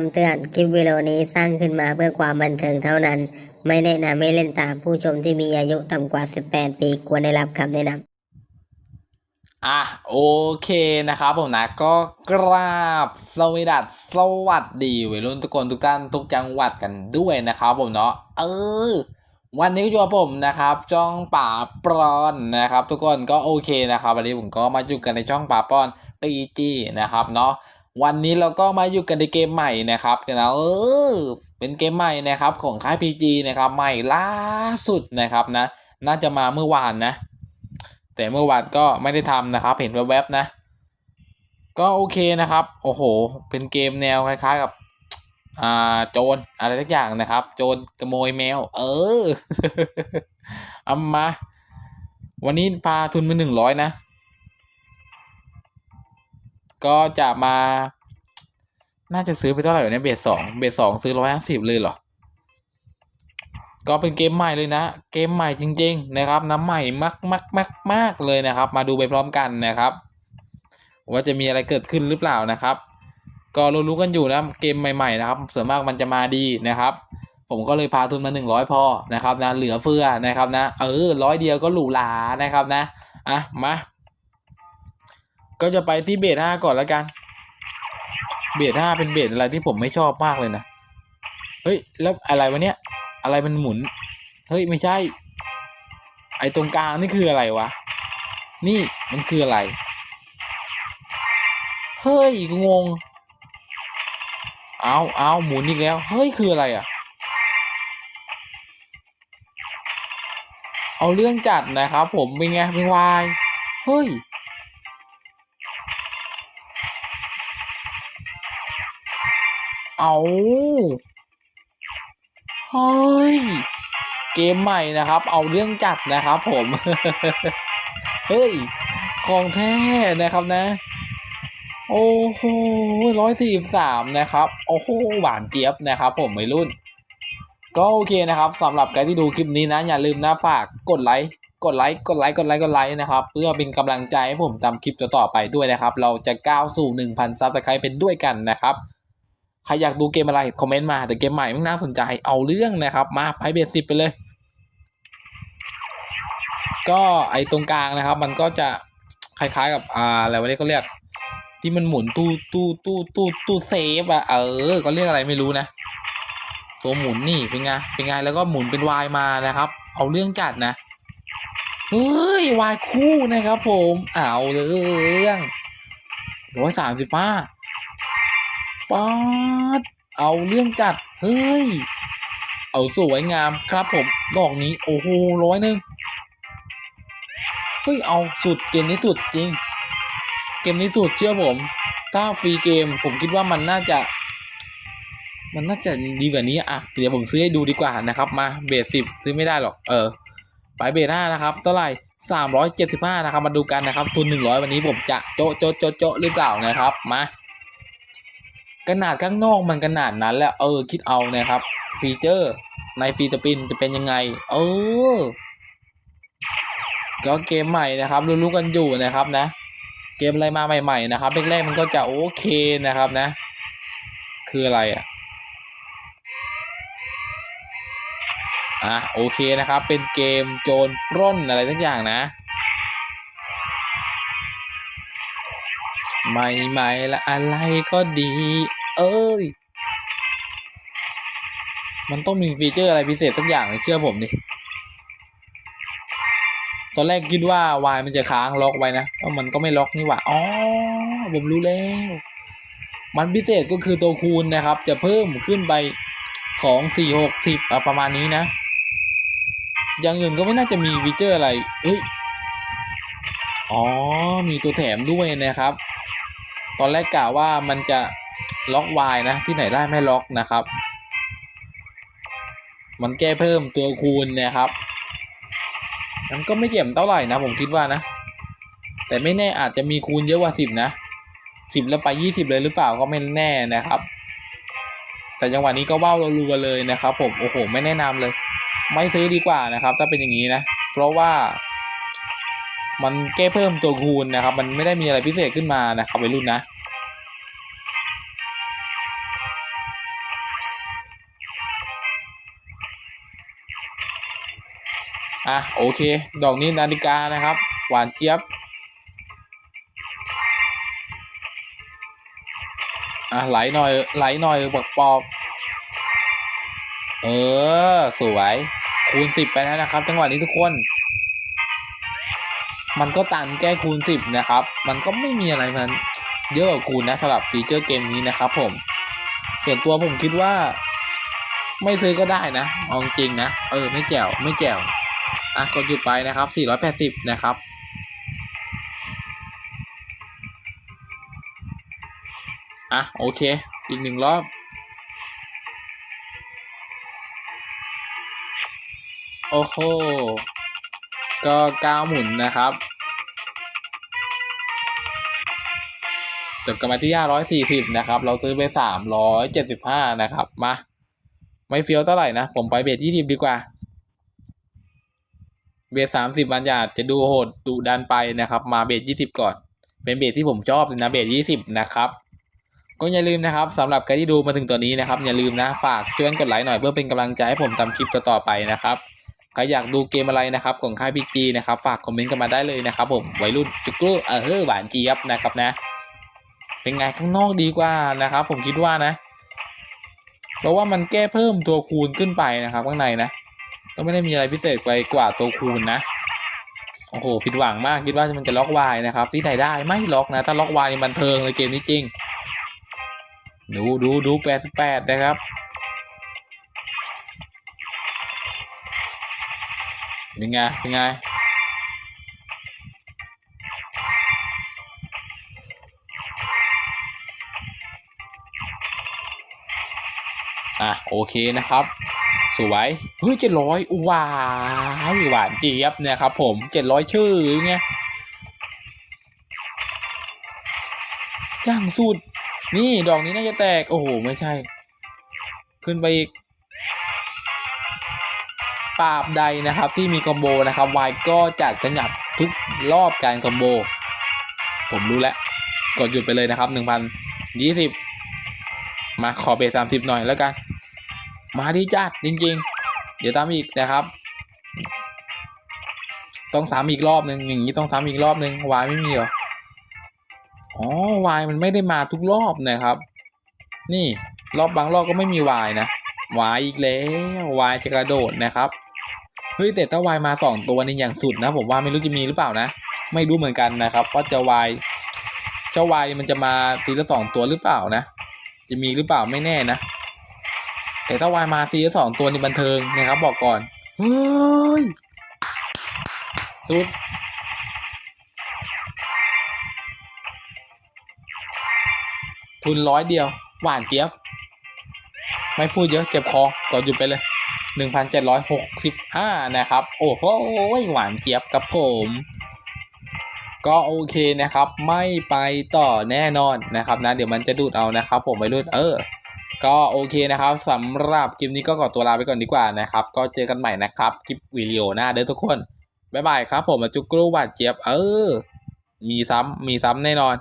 คำเตือน คลิปวิดีโอนี้สร้างขึ้นมาเพื่อความบันเทิงเท่านั้น ไม่แนะนำให้เล่นตามผู้ชมที่มีอายุต่ำกว่า 18 ปีควรได้รับคำแนะนำอะโอเคนะครับผมนะก็กราบสวัสดีสวัสดีวัยรุ่นทุกคนทุกท่านทุกจังหวัดกันด้วยนะครับผมเนาะเออ วันนี้ก็อยู่กับผมนะครับจ้องป่าปรอนนะครับ ทุกคนก็โอเคนะครับวันนี้ผมก็มาอยู่กันในช่องป่าปรอนปีจีนะครับเนาะ วันนี้เราก็มาอยู่กันในเกมใหม่นะครับกันนะเออเป็นเกมใหม่นะครับของค่าย PG นะครับใหม่ล่าสุดนะครับนะ น่าจะมาเมื่อวานนะ แต่เมื่อวานก็ไม่ได้ทำนะครับ เห็นแวบๆนะ ก็โอเคนะครับ โอ้โห เป็นเกมแนวคล้ายๆกับอ่าโจรอะไรทุกอย่างนะครับ โจรขโมยแมว เออเอามา วันนี้พาทุนมาหนึ่งร้อยนะ ก็จะมา น่าจะซื้อไปเท่าไหร่เนี่ยเบสสองเบสสองซื้อร้อยห้าสิบเลยเหรอ ก็เป็นเกมใหม่เลยนะ เกมใหม่จริง ๆ นะครับน้ำใหม่มากมากมากมากเลยนะครับ มาดูไปพร้อมกันนะครับ ว่าจะมีอะไรเกิดขึ้นหรือเปล่านะครับ ก็รู้ๆกันอยู่นะเกมใหม่ๆนะครับส่วนมากมันจะมาดีนะครับผมก็เลยพาทุนมาหนึ่งร้อยพอนะครับนะเหลือเฟือนะครับนะเออร้อยเดียวก็หรูหรานะครับนะอะมา ก็จะไปที่เบสห้าก่อนแล้วกัน เบสห้าเป็นเบสอะไรที่ผมไม่ชอบมากเลยนะ เฮ้ย แล้วอะไรวะเนี่ยอะไรมันหมุน เฮ้ย ไม่ใช่ ไอ้ตรงกลางนี่คืออะไรวะ นี่มันคืออะไร เฮ้ยกูงง เอาเอาหมุนอีกแล้ว เฮ้ย คืออะไรอะเอาเรื่องจัดนะครับผมเป็นไงเป็นวาย เฮ้ย เอาเฮ้ย เกมใหม่นะครับ เอาเรื่องจัดนะครับผม เฮ้ย ของแท้นะครับนะ โอ้โหร้อยสี่สามนะครับ โอ้โห หวานเจี๊ยบนะครับผมไม่รุ่น ก็โอเคนะครับสำหรับใครที่ดูคลิปนี้นะ อย่าลืมนะฝากกดไลค์กดไลค์ กดไลค์ กดไลค์ กดไลค์นะครับ เพื่อเป็นกำลังใจให้ผมทำคลิปต่อๆไปด้วยนะครับ เราจะก้าวสู่ 1,000ซับสไครต์เป็นด้วยกันนะครับ ใครอยากดูเกมอะไร คอมเมนต์มา แต่เกมใหม่ไม่น่าสนใจเอาเรื่องนะครับ มาไพ่เบสสิบไปเลย ก็ไอตรงกลางนะครับ มันก็จะคล้ายๆกับอ่าอะไรวะเนี่ยเขาเรียก ที่มันหมุนตู้ตู้ตู้ตู้ตู้เซฟอะเออเขาเรียกอะไรไม่รู้นะ ตัวหมุนนี่เป็นไงเป็นไงแล้วก็หมุนเป็นวายมานะครับ เอาเรื่องจัดนะเฮ้ยวายคู่นะครับผมเอาเรื่องร้อยสามสิบห้า ป๊าดเอาเรื่องจัด เฮ้ย เอาสวยงามครับผม ดอกนี้ โอ้โหร้อยหนึ่งเฮ้ย เอาสุดเกมนี้สุดจริง เกมนี้สุดเชื่อผม ถ้าฟรีเกมผมคิดว่ามันน่าจะ มันน่าจะดีกว่านี้อะเดี๋ยวผมซื้อให้ดูดีกว่านะครับ มาเบสสิบซื้อไม่ได้หรอก เออ ไปเบสห้านะครับเท่าไหร่สามร้อยเจ็ดสิบห้านะครับ มาดูกันนะครับ ทุนหนึ่งร้อยวันนี้ผมจะโจะโจะโจะโจะหรือเปล่านะครับ มา ขนาดข้างนอกมันขนาดนั้นแล้วเออคิดเอานะครับ ฟีเจอร์ในฟรีสปินจะเป็นยังไง เออก็เกมใหม่นะครับรู้ๆกันอยู่นะครับนะ เกมอะไรมาใหม่ ๆ นะครับแรกๆมันก็จะโอเคนะครับนะ คืออะไรอะอะโอเคนะครับ เป็นเกมโจรปล้นอะไรทั้งอย่างนะ ใหม่ๆละอะไรก็ดี เอ้ย มันต้องมีฟีเจอร์อะไรพิเศษสักอย่างเชื่อผมดิตอนแรกคิดว่าวายมันจะค้างล็อกไว้นะว่ามันก็ไม่ล็อกนี่หว่าอ๋อผมรู้แล้ว มันพิเศษก็คือตัวคูณนะครับ จะเพิ่มขึ้นไปสองสี่หกสิบประมาณนี้นะ อย่างอื่นก็ไม่น่าจะมีฟีเจอร์อะไรเอ้ยอ๋อ มีตัวแถมด้วยนะครับ ตอนแรกกะว่ามันจะล็อกวายนะ ที่ไหนได้ไม่ล็อกนะครับ มันแก้เพิ่มตัวคูณนะครับมันก็ไม่เกี่ยมเท่าไหร่นะ ผมคิดว่านะ แต่ไม่แน่อาจจะมีคูณเยอะกว่าสิบนะสิบแล้วไปยี่สิบเลยหรือเปล่าก็ไม่แน่นะครับ แต่จังหวะนี้ก็ว่าวรัวเลยนะครับ ผมโอ้โห ไม่แนะนำเลย ไม่ซื้อดีกว่านะครับ ถ้าเป็นอย่างนี้นะ เพราะว่า มันแก้เพิ่มตัวคูณนะครับ มันไม่ได้มีอะไรพิเศษขึ้นมานะครับวัรุ่นนะอะโอเค ดอกนี้นาฬิกานะครับ หวานเจี๊ยบอะไหลหน่อยไหลหน่อยปอกปอกเออ สวย คูณสิบไปแล้วนะครับ จังหวะนี้ทุกคน มันก็ตันแก้คูณสิบนะครับ มันก็ไม่มีอะไรมันเยอะกว่าคูณนะสำหรับฟีเจอร์เกมนี้นะครับผม ส่วนตัวผมคิดว่า ไม่ซื้อก็ได้นะเอาจริงนะ เออ ไม่แจ๋วไม่แจ๋วอะกดหยุดไปนะครับ 480 นะครับอะโอเค อีกหนึ่งรอบ โอ้โห ก็ก้าวหมุนนะครับจบกันมาที่540นะครับ เราซื้อไป375นะครับ มา ไม่เฟี้ยวเท่าไหร่นะ ผมไปเบส20ดีกว่า เบส30มันอาจจะดูโหดดุดันไปนะครับ มาเบส20ก่อน เป็นเบสที่ผมชอบนะเบส20นะครับก็อย่าลืมนะครับสำหรับใครที่ดูมาถึงตัวนี้นะครับ อย่าลืมนะฝากช่วยกดไลค์หน่อยเพื่อเป็นกำลังใจให้ผมทำคลิปต่อๆไปนะครับ ใครอยากดูเกมอะไรนะครับของค่ายพีจีนะครับฝากคอมเมนต์กันมาได้เลยนะครับผมวัยรุ่นจุกลูเออเฮ้อหวานเจี๊ยบนะครับนะ เป็นไงข้างนอกดีกว่านะครับ ผมคิดว่านะ เพราะว่ามันแก้เพิ่มตัวคูณขึ้นไปนะครับ ข้างในนะก็ไม่ได้มีอะไรพิเศษไปกว่าตัวคูณนะโอ้โหผิดหวังมากคิดว่ามันจะล็อกวายนะครับ ที่ไหนได้ไม่ล็อกนะ ถ้าล็อกวายนี่บันเทิงเลยเกมนี้จริง ดูดูดูแปดสิบแปดนะครับ เป็นไงเป็นไงอะโอเคนะครับ สวยเฮ้ยเจ็ดร้อยว้ายหวานเจี๊ยบเนี่ยครับผมเจ็ดร้อยชื่อไงย่างสุด นี่ดอกนี้น่าจะแตก โอ้โห ไม่ใช่ ขึ้นไปอีก ปราบใดนะครับที่มีคอมโบนะครับวายก็จะขยับทุกรอบการคอมโบ ผมรู้แล้ว กดหยุดไปเลยนะครับหนึ่งพันยี่สิบมาขอเบสสามสิบหน่อยแล้วกัน มาดีจัดจริง ๆ เดี๋ยวตามอีกนะครับ ต้องซ้ำอีกรอบหนึ่งอย่างนี้ต้องซ้ำอีกรอบหนึ่งวายไม่มีหรออ๋อวายมันไม่ได้มาทุกรอบนะครับ นี่รอบบางรอบก็ไม่มีวายนะวายอีกแล้ววายจะกระโดดนะครับ ฮ้ยแต่ถ้าวายมาสองตัวนี่อย่างสุดนะผมว่าไม่รู้จะมีหรือเปล่านะ ไม่รู้เหมือนกันนะครับว่าจะวายเจ้าวายมันจะมาทีละสองตัวหรือเปล่านะ จะมีหรือเปล่าไม่แน่นะ แต่ถ้าวายมาทีละสองตัวนี่บันเทิงนะครับ บอกก่อนเฮ้ยสุดทุนร้อยเดียว หวานเจี๊ยบ ไม่พูดเยอะเจ็บคอก่อนหยุดไปเลย หนึ่งพันเจ็ดร้อยหกสิบห้านะครับ โอ้โหหวานเจี๊ยบกับผม ก็โอเคนะครับ ไม่ไปต่อแน่นอนนะครับนะ เดี๋ยวมันจะดูดเอานะครับ ผมไปรุ่นเออ ก็โอเคนะครับสำหรับคลิปนี้ก็ขอตัวลาไปก่อนดีกว่านะครับ ก็เจอกันใหม่นะครับ คลิปวิดีโอหน้าเด้อทุกคน บ๊ายบายครับผมจุกกรูหวานเจี๊ยบ เออ มีซ้ำมีซ้ำแน่นอน